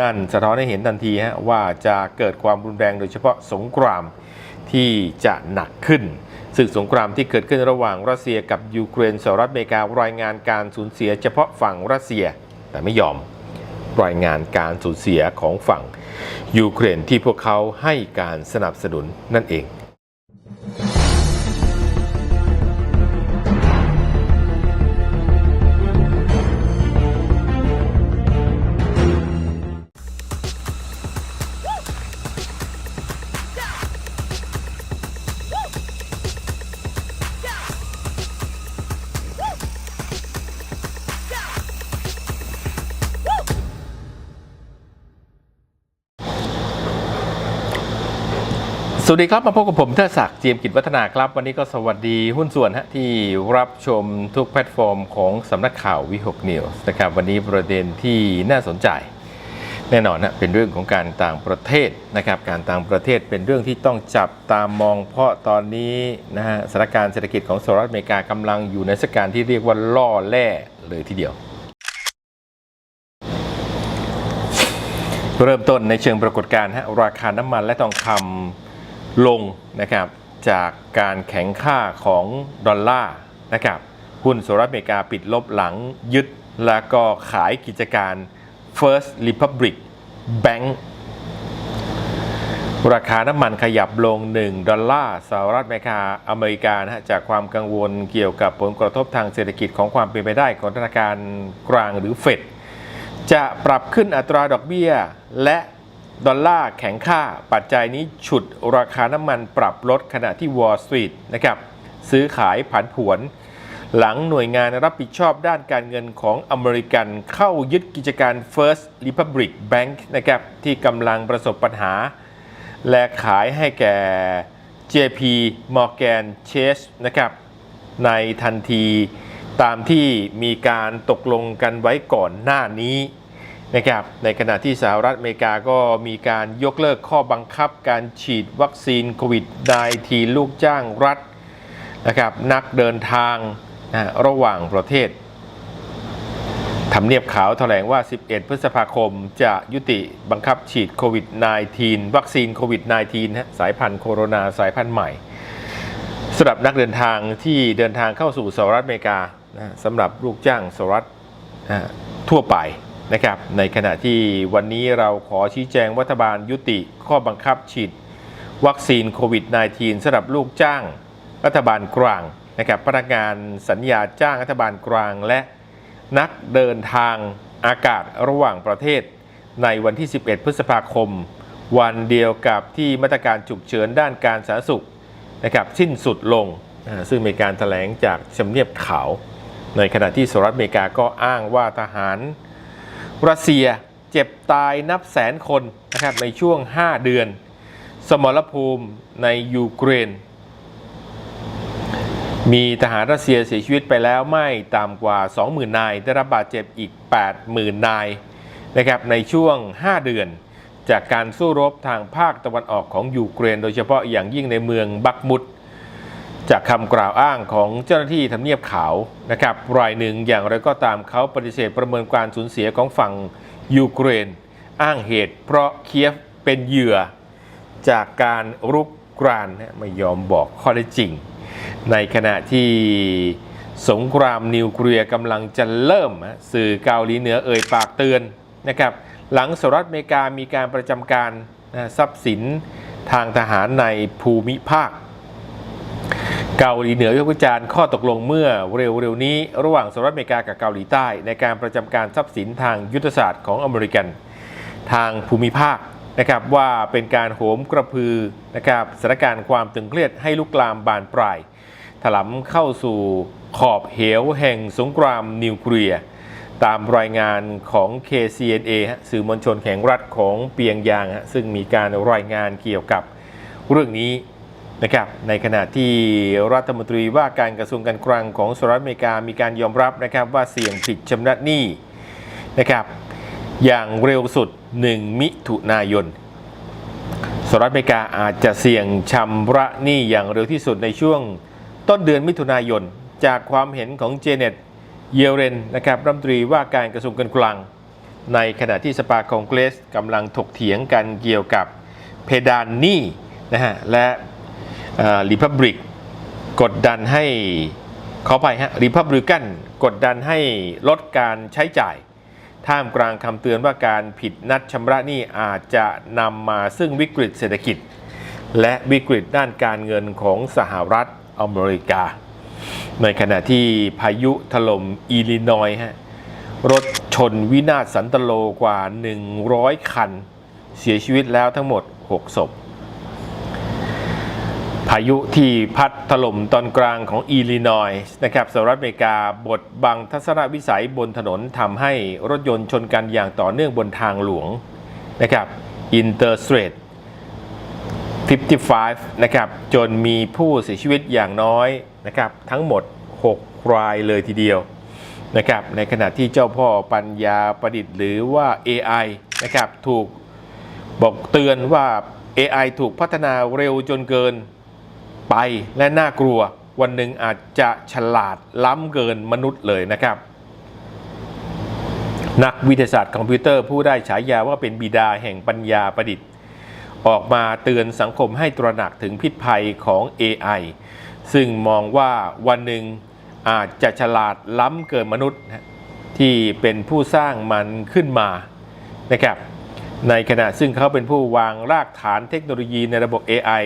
นั่นสะท้อนให้เห็นทันทีฮะว่าจะเกิดความรุนแรงโดยเฉพาะสงครามที่จะหนักขึ้นศึกสงครามที่เกิดขึ้นระหว่างรัสเซียกับยูเครนสหรัฐอเมริการายงานการสูญเสียเฉพาะฝั่งรัสเซีย แต่ไม่ยอมรายงานการสูญเสียของฝั่งยูเครนที่พวกเขาให้การสนับสนุนนั่นเอง วัสดีครับมาพบกับผมเทดศักดิ์เจียมกิจวัฒนาครับ วันนี้ก็สวัสดีหุ้นส่วนฮะที่รับชมทุกแพลตฟอร์มของสำนักข่าววิหกนิวส์นะครับวันนี้ประเด็นที่น่าสนใจ แน่นอนนะเป็นเรื่องของการต่างประเทศนะครับการต่างประเทศเป็นเรื่องที่ต้องจับตามองเพราะตอนนี้นะฮะสถานการณ์เศรษฐกิจของสหรัฐอเมริกากำลังอยู่ในสถานการณ์ที่เรียกว่าล่อแร่เลยทีเดียวเริ่มต้นในเชิงปรากฏการณ์ฮะราคาน้ำมันและทองคำ ลงนะครับจากการแข็งค่าของดอลลาร์นะครับหุ้นสหรัฐอเมริกาปิดลบหลังยึด แล้วก็ขายกิจการ First Republic Bank ราคาน้ำมันขยับลง 1 ดอลลาร์สหรัฐอเมริกาอเมริกานะฮะจากความกังวลเกี่ยวกับผลกระทบทางเศรษฐกิจของความเป็นไปได้ของธนาคารกลางหรือเฟดจะปรับขึ้นอัตราดอกเบี้ย และ ดอลลาร์แข็งค่า ปัจจัยนี้ฉุดราคาน้ำมันปรับลดขณะที่ Wall Street นะครับซื้อขายผันผวน หลังหน่วยงานรับผิดชอบด้านการเงินของอเมริกันเข้ายึดกิจการ First Republic Bank นะครับที่กำลังประสบปัญหา และขายให้แก่ JP Morgan Chase นะครับในทันทีตามที่มีการตกลงกันไว้ก่อนหน้านี้ นะครับในขณะที่สหรัฐอเมริกาก็มีการยกเลิกข้อบังคับการฉีดวัคซีนโควิด -19 ลูกจ้างรัฐนะครับนักเดินทางนะระหว่างประเทศทำเนียบขาวแถลงว่า 11 พฤษภาคมจะยุติบังคับฉีดโควิด -19 วัคซีนโควิด -19 นะสายพันธุ์โคโรนาสายพันธุ์ใหม่สำหรับนักเดินทางที่เดินทางเข้าสู่สหรัฐอเมริกานะสำหรับลูกจ้างสหรัฐนะทั่วไป นะครับในขณะที่วันนี้เราขอชี้แจงรัฐบาลยุติข้อบังคับฉีด วัคซีนโควิด -19 สำหรับลูกจ้างรัฐบาลกลางนะครับพนักงานสัญญาจ้างรัฐบาลกลางและนักเดินทางอากาศระหว่างประเทศ ในวันที่ 11 พฤษภาคม วันเดียวกับที่มาตรการฉุกเฉินด้านการสาธารณสุขนะครับสิ้นสุดลง ซึ่งมีการถแถลงจากชำเนียบขาว ในขณะที่สหรัฐอเมริกาก็อ้างว่าทหาร รัสเซียเจ็บตายนับแสนคนนะครับในช่วง 5 เดือน สมรภูมิในยูเครน มีทหารรัสเซียเสียชีวิตไปแล้วไม่ต่ำกว่า 20,000 นาย ได้รับบาดเจ็บอีก 80,000 นายนะครับในช่วง 5 เดือน จากการสู้รบทางภาคตะวันออกของยูเครน โดยเฉพาะอย่างยิ่งในเมืองบักมุด จากคำกล่าวอ้างของเจ้าหน้าที่ทำเนียบขาวนะครับรายหนึ่งอย่างไรก็ตามเขาปฏิเสธประเมินการสูญเสียของฝั่งยูเครน อ้างเหตุ เพราะเคียฟเป็นเหยื่อ จากการรุกรานไม่ยอมบอกข้อเท็จจริง ในขณะที่สงครามนิวเคลียร์กำลังจะเริ่มสื่อเกาหลีเหนือเอ่ยปากเตือนนะครับหลังสหรัฐอเมริกามีการประจำการทรัพย์สินทางทหารในภูมิภาค เกาหลีเหนือยกวิจารณ์ข้อตกลงเมื่อเร็วๆนี้ ระหว่างสหรัฐอเมริกากับเกาหลีใต้ ในการประจำการทรัพย์สินทางยุทธศาสตร์ของอเมริกัน ทางภูมิภาคนะครับว่าเป็นการโหมกระพือนะครับสถานการณ์ความตึงเครียดให้ลุกลามบานปลาย ถลำเข้าสู่ขอบเหวแห่งสงครามนิวเคลียร์ตามรายงานของ KCNA สื่อมวลชนแห่งรัฐของเปียงยาง ซึ่งมีการรายงานเกี่ยวกับเรื่องนี้ นะครับในขณะที่รัฐมนตรีว่าการกระทรวงการคลังของสหรัฐอเมริกามีการยอมรับนะครับว่าเสี่ยงผิดชำระหนี้นะครับอย่างเร็วสุด 1 มิถุนายนสหรัฐอเมริกาอาจจะเสี่ยงชำระหนี้อย่างเร็วที่สุดในช่วงต้นเดือนมิถุนายน จากความเห็นของเจเน็ตเยเลนนะครับรัฐมนตรีว่าการกระทรวงการคลัง ในขณะที่สภาคองเกรสกำลังถกเถียงกันเกี่ยวกับเพดานหนี้นะฮะและ ริพับริกกดดันให้ขอไปฮะริพับริกันกดดันให้ลดการใช้จ่าย ท่ามกลางคำเตือนว่าการผิดนัดชำระหนี้อาจจะนำมาซึ่งวิกฤตเศรษฐกิจ และวิกฤตด้านการเงินของสหรัฐอเมริกา ในขณะที่พายุถล่มอิลลินอยส์ฮะรถชนวินาศสันตโลกว่า 100 คัน เสียชีวิตแล้วทั้งหมด 6 ศพ พายุที่พัดถล่มตอนกลางของอิลลินอยส์นะครับสหรัฐอเมริกาบดบังทัศนวิสัยบนถนนทำให้รถยนต์ชนกันอย่างต่อเนื่องบนทางหลวงนะครับอินเตอร์สเตรท55 นะครับ จนมีผู้เสียชีวิตอย่างน้อยนะครับ ทั้งหมด 6 รายเลยทีเดียวนะครับ ในขณะที่เจ้าพ่อปัญญาประดิษฐ์หรือว่า AI นะครับ ถูกบอกเตือนว่า AI ถูกพัฒนาเร็วจนเกิน ไปและน่ากลัววันหนึ่งอาจจะฉลาดล้ำเกินมนุษย์เลยนะครับ นักวิทยาศาสตร์คอมพิวเตอร์ผู้ได้ฉายาว่าเป็นบิดาแห่งปัญญาประดิษฐ์ ออกมาเตือนสังคมให้ตระหนักถึงพิษภัยของ AI ซึ่งมองว่าวันหนึ่งอาจจะฉลาดล้ำเกินมนุษย์ ที่เป็นผู้สร้างมันขึ้นมานะครับในขณะซึ่งเขาเป็นผู้วางรากฐานเทคโนโลยีในระบบ AI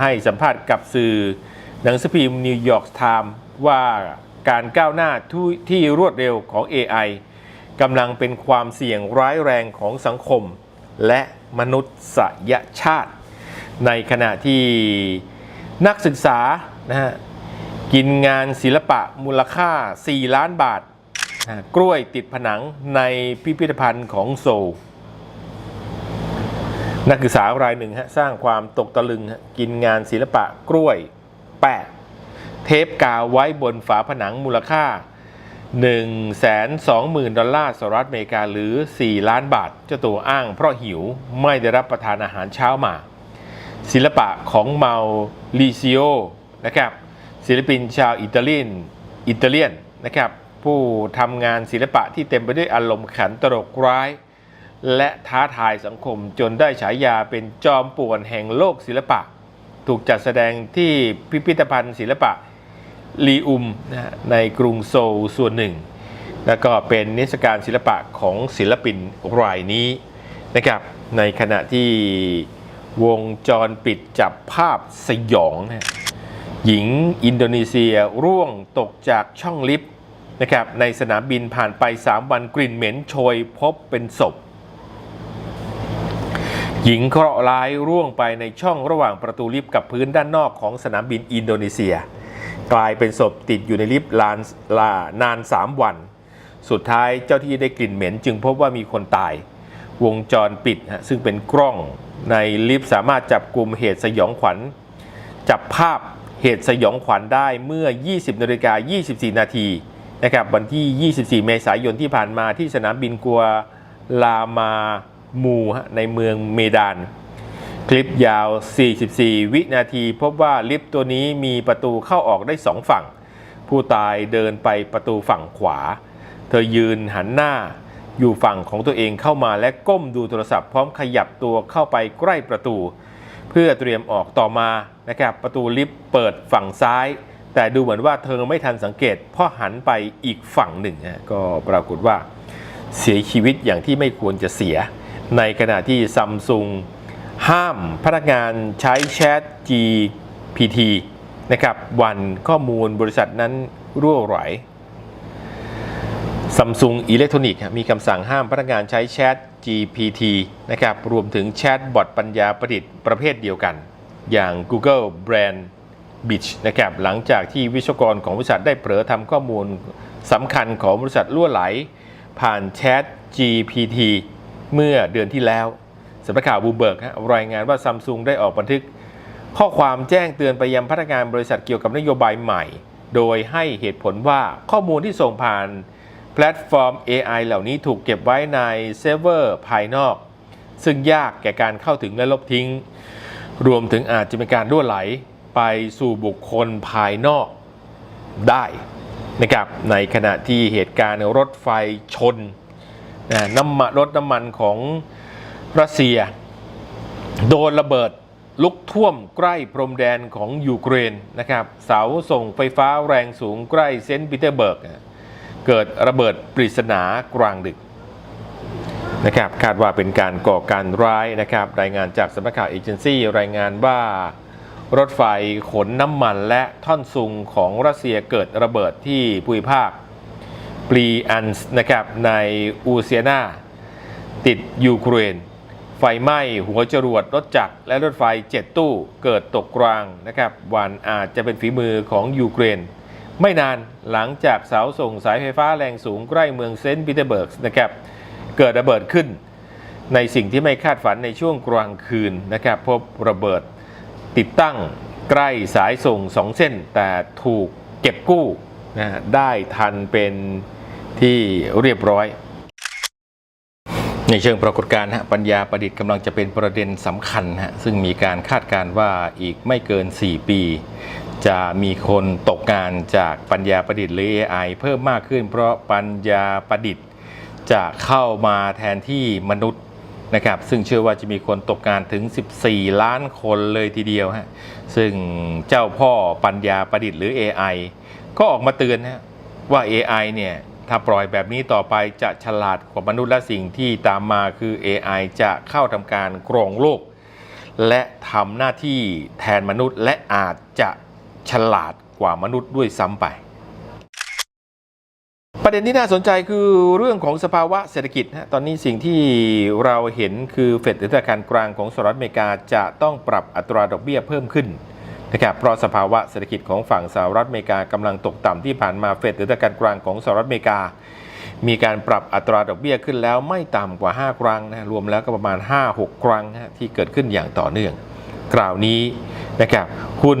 ให้สัมภาษณ์กับสื่อหนังสือพิมพ์นิวยอร์กไทม์ว่าการก้าวหน้าที่ที่รวดเร็วของ AI กำลังเป็นความเสี่ยงร้ายแรงของสังคม และมนุษยชาติ ในขณะที่นักศึกษานะฮะกินงานศิลปะมูลค่า 4 ล้านบาท กล้วยติดผนังในพิพิธภัณฑ์ของโซล นักศึกษารายหนึ่งฮะสร้างความตกตะลึงกินงานศิลปะกล้วยแปะเทปกาวไว้บนฝาผนังมูลค่า 120,000 ดอลลาร์สหรัฐอเมริกาหรือ 4 ล้านบาท เจ้าตัวอ้างเพราะหิวไม่ได้รับประทานอาหารเช้ามา ศิลปะของเมาลิซิโอนะครับศิลปินชาวอิตาเลียนอิตาเลียนนะครับผู้ทำงานศิลปะที่เต็มไปด้วยอารมณ์ขันตลกร้าย และท้าทายสังคมจนได้ฉายาเป็นจอมป่วนแห่งโลกศิลปะ ถูกจัดแสดงที่พิพิธภัณฑ์ศิลปะลีอุมในกรุงโซลส่วนหนึ่ง แล้วก็เป็นนิทรรศการศิลปะของศิลปินรายนี้นะครับในขณะที่วงจรปิดจับภาพสยองนะหญิงอินโดนีเซียร่วงตกจากช่องลิฟต์นะครับในสนามบินผ่านไป 3 วันกลิ่นเหม็นโชยพบเป็นศพ หญิงเคราะห์ร้ายร่วงไปในช่องระหว่างประตูลิฟต์กับพื้นด้านนอกของสนามบินอินโดนีเซีย กลายเป็นศพติดอยู่ในลิฟต์ลานลานาน 3 วัน สุดท้ายเจ้าที่ได้กลิ่นเหม็น จึงพบว่ามีคนตาย วงจรปิดซึ่งเป็นกล้องในลิฟต์สามารถจับกลุ่มเหตุสยองขวัญ จับภาพเหตุสยองขวัญได้เมื่อ 20นาฬิกา24 นาทีนะครับวันที่ 24 เมษายนที่ผ่านมาที่สนามบินกัวลามา มูฮะในเมืองเมดาน คลิปยาว 44 วินาที พบว่าลิฟต์ตัวนี้มีประตูเข้าออกได้สองฝั่ง ผู้ตายเดินไปประตูฝั่งขวา เธอยืนหันหน้าอยู่ฝั่งของตัวเองเข้ามาและก้มดูโทรศัพท์พร้อมขยับตัวเข้าไปใกล้ประตู เพื่อเตรียมออกต่อมานะครับประตูลิฟต์เปิดฝั่งซ้าย แต่ดูเหมือนว่าเธอไม่ทันสังเกตเพราะหันไปอีกฝั่งหนึ่งก็ปรากฏว่าเสียชีวิตอย่างที่ไม่ควรจะเสีย ในขณะที่ซัมซุงห้ามพนักงานใช้แชท GPT นะครับวันข้อมูลบริษัทนั้นรั่วไหลซัมซุงอิเล็กทรอนิกส์มีคำสั่งห้ามพนักงานใช้แชท GPT นะครับรวมถึงแชทบอทปัญญาประดิษฐ์ประเภทเดียวกัน อย่าง Google Brand Beach นะครับหลังจากที่วิศวกรของบริษัทได้เผลอทำข้อมูลสำคัญของบริษัทล่วไหล ผ่านแชท GPT เมื่อเดือนที่แล้วสำนักข่าวบูเบิร์กรายงานว่าซัมซุงได้ออกบันทึก ข้อความแจ้งเตือนไปยังพนักงานบริษัทเกี่ยวกับนโยบายใหม่ โดยให้เหตุผลว่าข้อมูลที่ส่งผ่านแพลตฟอร์ม AI เหล่านี้ถูกเก็บไว้ในเซิร์ฟเวอร์ภายนอก ซึ่งยากแก่การเข้าถึงและลบทิ้ง รวมถึงอาจจะเป็นการรั่วไหลไปสู่บุคคลภายนอกได้นะครับในขณะที่เหตุการณ์รถไฟชน น้ำมันรถน้ำมันของรัสเซีย โดนระเบิดลุกท่วมใกล้พรมแดนของยูเครนนะครับเสาส่งไฟฟ้าแรงสูงใกล้เซนต์ปีเตอร์เบิร์ก เกิดระเบิดปริศนากลางดึกนะครับคาดว่าเป็นการก่อการร้ายนะครับรายงานจากสำนักข่าวเอเจนซี่รายงานว่ารถไฟขนน้ำมันและท่อนซุงของรัสเซียเกิดระเบิดที่ภูมิภาค ปรีอันส์นะครับในอูเซียนา ติดยูเครน ไฟไหม้หัวจรวดรถจักรและรถไฟเจ็ดตู้เกิดตกกลางนะครับวันอาจจะเป็นฝีมือของยูเครน ไม่นานหลังจากเสาส่งสายไฟฟ้าแรงสูงใกล้เมืองเซนต์ปีเตอร์เบิร์กนะครับเกิดระเบิดขึ้น ในสิ่งที่ไม่คาดฝันในช่วงกลางคืนนะครับพบระเบิดติดตั้งใกล้สายส่งสองเส้น แต่ถูกเก็บกู้นะได้ทันเป็น ที่เรียบร้อย ในเชิงปรากฏการณ์ฮะปัญญาประดิษฐ์กำลังจะเป็นประเด็นสำคัญฮะซึ่งมีการคาดการณ์ว่าอีกไม่เกิน 4 ปี จะมีคนตกงานจากปัญญาประดิษฐ์หรือ AI เพิ่มมากขึ้น เพราะปัญญาประดิษฐ์จะเข้ามาแทนที่มนุษย์นะครับซึ่งเชื่อว่าจะมีคนตกงานถึง 14 ล้านคนเลยทีเดียวฮะซึ่งเจ้าพ่อปัญญาประดิษฐ์หรือ AI ก็ออกมาเตือนนะว่า AI เนี่ย ถ้าปล่อยแบบนี้ต่อไปจะฉลาดกว่ามนุษย์และสิ่งที่ตามมาคือ AI จะเข้าทำการกรองโลก และทำหน้าที่แทนมนุษย์ และอาจจะฉลาดกว่ามนุษย์ด้วยซ้ำไป ประเด็นที่น่าสนใจคือเรื่องของสภาวะเศรษฐกิจนะตอนนี้สิ่งที่เราเห็นคือเฟดหรือธนาคารกลางของสหรัฐอเมริกาจะต้องปรับอัตราดอกเบี้ยเพิ่มขึ้น นะครับเพราะสภาวะเศรษฐกิจของฝั่งสหรัฐอเมริกากำลังตกต่ำที่ผ่านมาเฟดหรือธนาคารกลางของสหรัฐอเมริกา มีการปรับอัตราดอกเบี้ยขึ้นแล้วไม่ต่ำกว่า 5 ครั้งนะรวมแล้วก็ประมาณ 5-6 ครั้งนะที่เกิดขึ้นอย่างต่อเนื่องกล่าวนี้นะครับหุ้น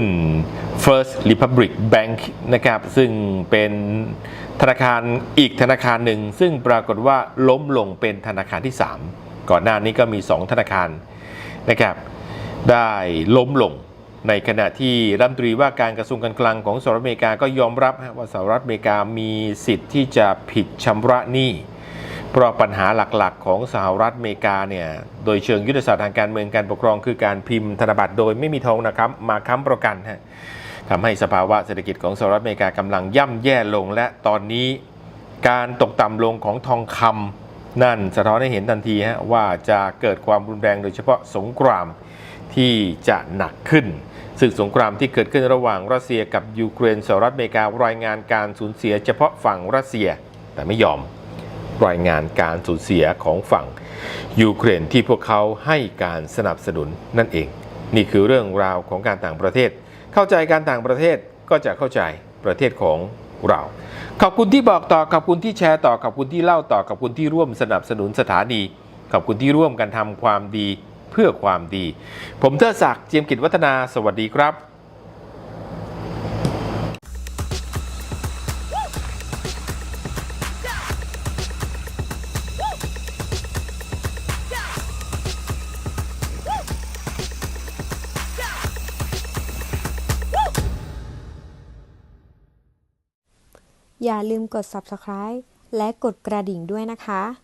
First Republic Bank นะครับซึ่งเป็นธนาคารอีกธนาคารหนึ่ง ซึ่งปรากฏว่าล้มลงเป็นธนาคารที่ 3 ก่อนหน้านี้ก็มี 2 ธนาคารนะครับได้ล้มลง ในขณะที่รัฐมนตรีว่าการกระทรวงการคลังของสหรัฐอเมริกาก็ยอมรับว่าสหรัฐอเมริกามีสิทธิ์ที่จะผิดชำระหนี้เพราะปัญหาหลักๆ ของสหรัฐอเมริกาเนี่ยโดยเชิงยุทธศาสตร์ทางการเมืองการปกครองคือการพิมพ์ธนบัตรโดยไม่มีทองนะครับมาค้ำประกันฮะทำให้สภาวะเศรษฐกิจของสหรัฐอเมริกากำลังย่ำแย่ลง และตอนนี้การตกต่ำลงของทองคำนั่นสะท้อนให้เห็นทันทีฮะว่าจะเกิดความรุนแรงโดยเฉพาะสงครามที่จะหนักขึ้น ศึกสงครามที่เกิดขึ้นระหว่างรัสเซียกับยูเครนสหรัฐอเมริการายงานการสูญเสียเฉพาะฝั่งรัสเซีย แต่ไม่ยอมรายงานการสูญเสียของฝั่งยูเครนที่พวกเขาให้การสนับสนุนนั่นเอง นี่คือเรื่องราวของการต่างประเทศ เข้าใจการต่างประเทศก็จะเข้าใจประเทศของเรา ขอบคุณที่บอกต่อขอบคุณที่แชร์ต่อขอบคุณที่เล่าต่อขอบคุณที่ร่วมสนับสนุนสถานีขอบคุณที่ร่วมกันทำความดี เพื่อความดี ผมเทอศักดิ์เจียมกิจวัฒนา สวัสดีครับอย่าลืมกด subscribe และกดกระดิ่งด้วยนะคะ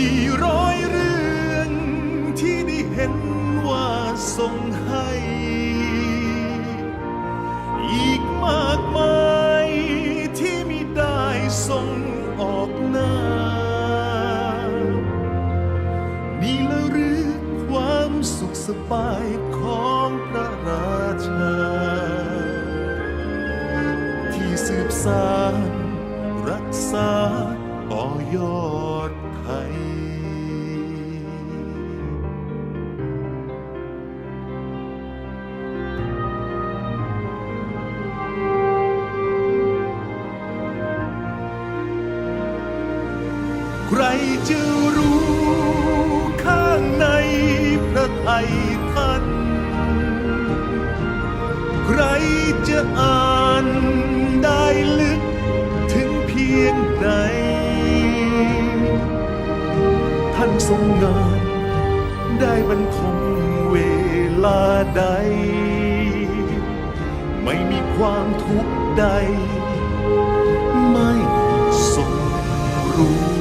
กี่ร้อยเรื่องที่ได้เห็นว่าส่งให้ อีกมากมายที่มิได้ส่งออกหน้า นี่ละหรือความสุขสบายของพระราชา ที่สืบสาน จะรู้ข้างในพระไทยท่าน ใครจะอ่านได้ลึกถึงเพียงใดท่านทรงงานได้บรรทมเวลาใด ไม่มีความทุกข์ใด ไม่ทรงรู้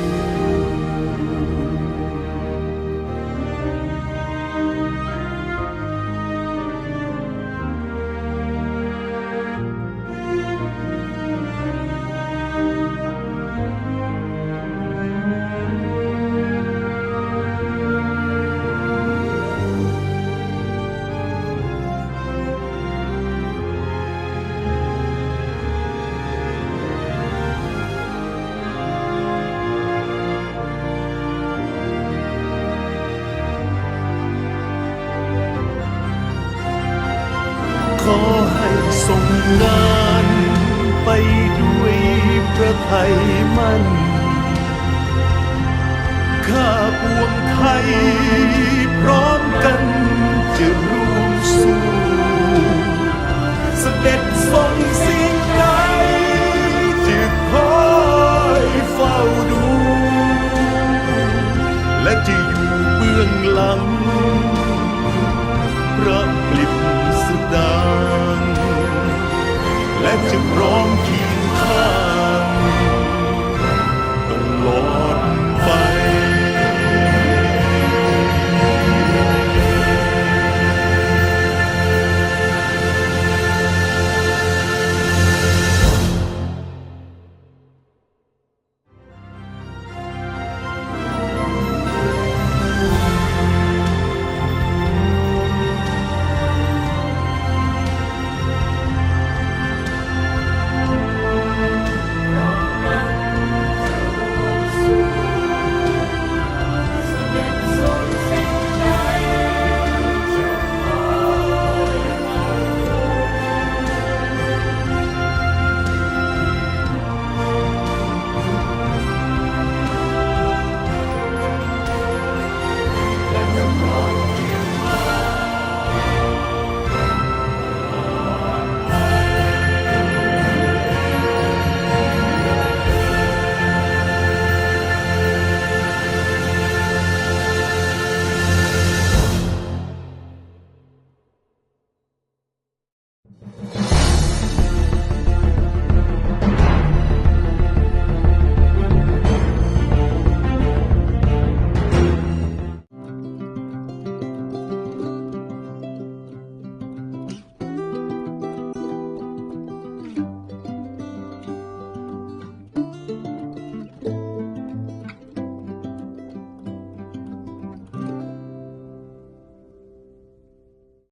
ด้วยพระไทยมันข้าปวงไทยพร้อมกันจะร่วมสู้สเสด็จทรงสิ่งใดจะคอยเฝ้าดู และจะอยู่เบื้องหลังพระปลิบสุดาและจะพร้อม